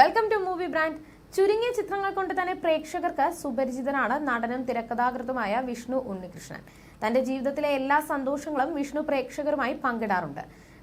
Welcome to movie brand ചുരുങ്ങിയ ചിത്രങ്ങൾ കൊണ്ട് തന്നെ പ്രേക്ഷകർക്ക് സുപരിചിതനാണ് നടനും തിരക്കഥാകൃത്തുമായ വിഷ്ണു ഉണ്ണികൃഷ്ണൻ. തന്റെ ജീവിതത്തിലെ എല്ലാ സന്തോഷങ്ങളും വിഷ്ണു പ്രേക്ഷകരുമായി പങ്കിടാറുണ്ട്.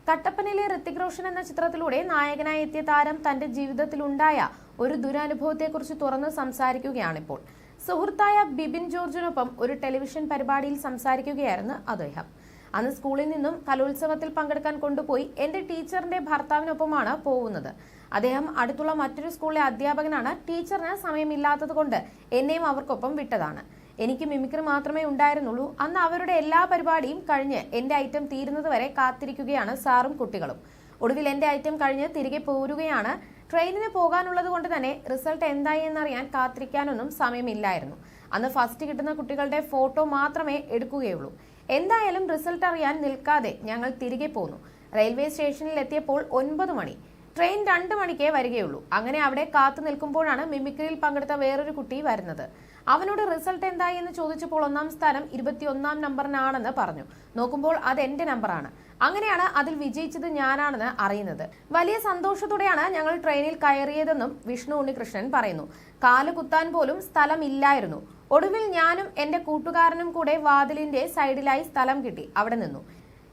കട്ടപ്പനയിലെ ഋത്തിക് റോഷൻ എന്ന ചിത്രത്തിലൂടെ നായകനായി എത്തിയ താരം തന്റെ ജീവിതത്തിലുണ്ടായ ഒരു ദുരനുഭവത്തെക്കുറിച്ച് തുറന്ന് സംസാരിക്കുകയാണിപ്പോൾ. സുഹൃത്തായ ബിബിൻ ജോർജിനൊപ്പം ഒരു ടെലിവിഷൻ പരിപാടിയിൽ സംസാരിക്കുകയായിരുന്നു അദ്ദേഹം. അന്ന് സ്കൂളിൽ നിന്നും കലോത്സവത്തിൽ പങ്കെടുക്കാൻ കൊണ്ടുപോയി എന്റെ ടീച്ചറിന്റെ ഭർത്താവിനൊപ്പമാണ് പോകുന്നത് അദ്ദേഹം അടുത്തുള്ള മറ്റൊരു സ്കൂളിലെ അധ്യാപകനാണ്. ടീച്ചറിന് സമയമില്ലാത്തത് കൊണ്ട് എന്നെയും അവർക്കൊപ്പം വിട്ടതാണ്. എനിക്ക് മിമിക്രി മാത്രമേ ഉണ്ടായിരുന്നുള്ളൂ. അന്ന് അവരുടെ എല്ലാ പരിപാടിയും കഴിഞ്ഞ് എന്റെ ഐറ്റം തീരുന്നത് വരെ കാത്തിരിക്കുകയാണ് സാറും കുട്ടികളും. ഒടുവിൽ എന്റെ ഐറ്റം കഴിഞ്ഞ് തിരികെ പോരുകയാണ്. ട്രെയിനിന് പോകാനുള്ളത് കൊണ്ട് തന്നെ റിസൾട്ട് എന്തായി എന്നറിയാൻ കാത്തിരിക്കാനൊന്നും സമയമില്ലായിരുന്നു. അന്ന് ഫസ്റ്റ് കിട്ടുന്ന കുട്ടികളുടെ ഫോട്ടോ മാത്രമേ എടുക്കുകയുള്ളൂ. എന്തായാലും റിസൾട്ട് അറിയാൻ നിൽക്കാതെ ഞങ്ങൾ തിരികെ പോന്നു. റെയിൽവേ സ്റ്റേഷനിൽ എത്തിയപ്പോൾ ഒൻപത് മണി. ട്രെയിൻ രണ്ട് മണിക്കേ വരികയുള്ളൂ. അങ്ങനെ അവിടെ കാത്തു നിൽക്കുമ്പോഴാണ് മിമിക്രിയിൽ പങ്കെടുത്ത വേറൊരു കുട്ടി വരുന്നത്. അവനോട് റിസൾട്ട് എന്തായി എന്ന് ചോദിച്ചപ്പോൾ ഒന്നാം സ്ഥാനം ഇരുപത്തിയൊന്നാം നമ്പറിനാണെന്ന് പറഞ്ഞു. നോക്കുമ്പോൾ അത് എന്റെ നമ്പറാണ്. അങ്ങനെയാണ് അതിൽ വിജയിച്ചത് ഞാനാണെന്ന് അറിയുന്നത്. വലിയ സന്തോഷത്തോടെയാണ് ഞങ്ങൾ ട്രെയിനിൽ കയറിയതെന്നും വിഷ്ണു ഉണ്ണികൃഷ്ണൻ പറയുന്നു. കാൽ കുത്താൻ പോലും സ്ഥലമില്ലായിരുന്നു. ഒടുവിൽ ഞാനും എന്റെ കൂട്ടുകാരനും കൂടെ വാതിലിന്റെ സൈഡിലായി സ്ഥലം കിട്ടി. അവിടെ നിന്നു.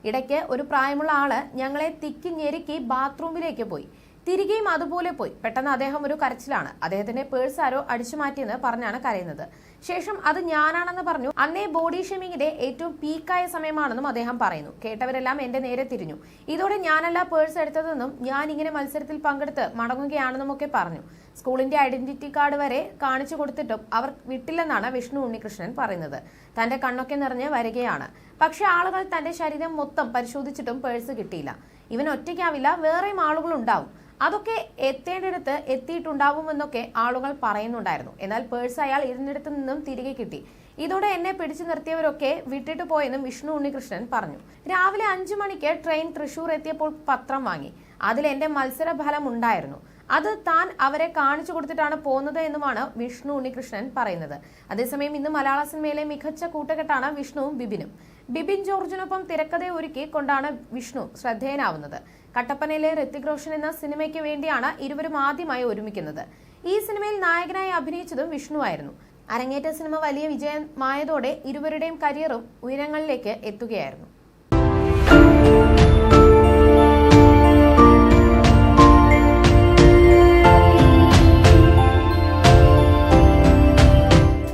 ഇടയ്ക്ക് ഒരു പ്രായമുള്ള ആൾ ഞങ്ങളെ തിക്കി ഞെരുക്കി ബാത്റൂമിലേക്ക് പോയി. തിരികെയും അതുപോലെ പോയി. പെട്ടെന്ന് അദ്ദേഹം ഒരു കരച്ചിലാണ്. അദ്ദേഹത്തിന്റെ പേഴ്സ് ആരോ അടിച്ചു മാറ്റിയെന്ന് പറഞ്ഞാണ് കരയുന്നത്. ശേഷം അത് ഞാനാണെന്ന് പറഞ്ഞു. അന്നേ ബോഡി ഷെമിങ്ങിന്റെ ഏറ്റവും പീക്കായ സമയമാണെന്നും അദ്ദേഹം പറയുന്നു. കേട്ടവരെല്ലാം എന്റെ നേരെ തിരിഞ്ഞു. ഇതോടെ ഞാനല്ല പേഴ്സ് എടുത്തതെന്നും ഞാൻ ഇങ്ങനെ മത്സരത്തിൽ പങ്കെടുത്ത് മടങ്ങുകയാണെന്നും ഒക്കെ പറഞ്ഞു. സ്കൂളിന്റെ ഐഡന്റിറ്റി കാർഡ് വരെ കാണിച്ചു കൊടുത്തിട്ടും അവർ വിട്ടില്ലെന്നാണ് വിഷ്ണു ഉണ്ണികൃഷ്ണൻ പറയുന്നത്. തന്റെ കണ്ണൊക്കെ നിറഞ്ഞ് വരികയാണ്. പക്ഷെ ആളുകൾ തന്റെ ശരീരം മൊത്തം പരിശോധിച്ചിട്ടും പേഴ്സ് കിട്ടിയില്ല. ഇവൻ ഒറ്റയ്ക്കാവില്ല വേറെയും ആളുകൾ ഉണ്ടാവും അതൊക്കെ എത്തേണ്ടിടത്ത് എത്തിയിട്ടുണ്ടാവുമെന്നൊക്കെ ആളുകൾ പറയുന്നുണ്ടായിരുന്നു. എന്നാൽ പേഴ്സ് അയാൾ ഇരുന്നിടത്തു നിന്നും തിരികെ കിട്ടി. ഇതോടെ എന്നെ പിടിച്ചു നിർത്തിയവരൊക്കെ വിട്ടിട്ട് പോയെന്നും വിഷ്ണു ഉണ്ണികൃഷ്ണൻ പറഞ്ഞു. രാവിലെ അഞ്ചു മണിക്ക് ട്രെയിൻ തൃശൂർ എത്തിയപ്പോൾ പത്രം വാങ്ങി. അതിൽ എന്റെ മത്സരഫലം ഉണ്ടായിരുന്നു. അത് താൻ അവരെ കാണിച്ചു കൊടുത്തിട്ടാണ് പോകുന്നത് എന്നുമാണ് വിഷ്ണു ഉണ്ണികൃഷ്ണൻ പറയുന്നത്. അതേസമയം ഇന്ന് മലയാള സിനിമയിലെ മികച്ച കൂട്ടുകെട്ടാണ് വിഷ്ണുവും ബിബിനും. ബിബിൻ ജോർജിനൊപ്പം തിരക്കഥ ഒരുക്കി കൊണ്ടാണ് വിഷ്ണു ശ്രദ്ധേയനാവുന്നത്. കട്ടപ്പനയിലെ ഋത്തിക് റോഷൻ എന്ന സിനിമയ്ക്ക് വേണ്ടിയാണ് ഇരുവരും ആദ്യമായി ഒരുമിക്കുന്നത്. ഈ സിനിമയിൽ നായകനായി അഭിനയിച്ചതും വിഷ്ണു ആയിരുന്നു. അരങ്ങേറ്റ സിനിമ വലിയ വിജയമായതോടെ ഇരുവരുടെയും കരിയറും ഉയരങ്ങളിലേക്ക് എത്തുകയായിരുന്നു.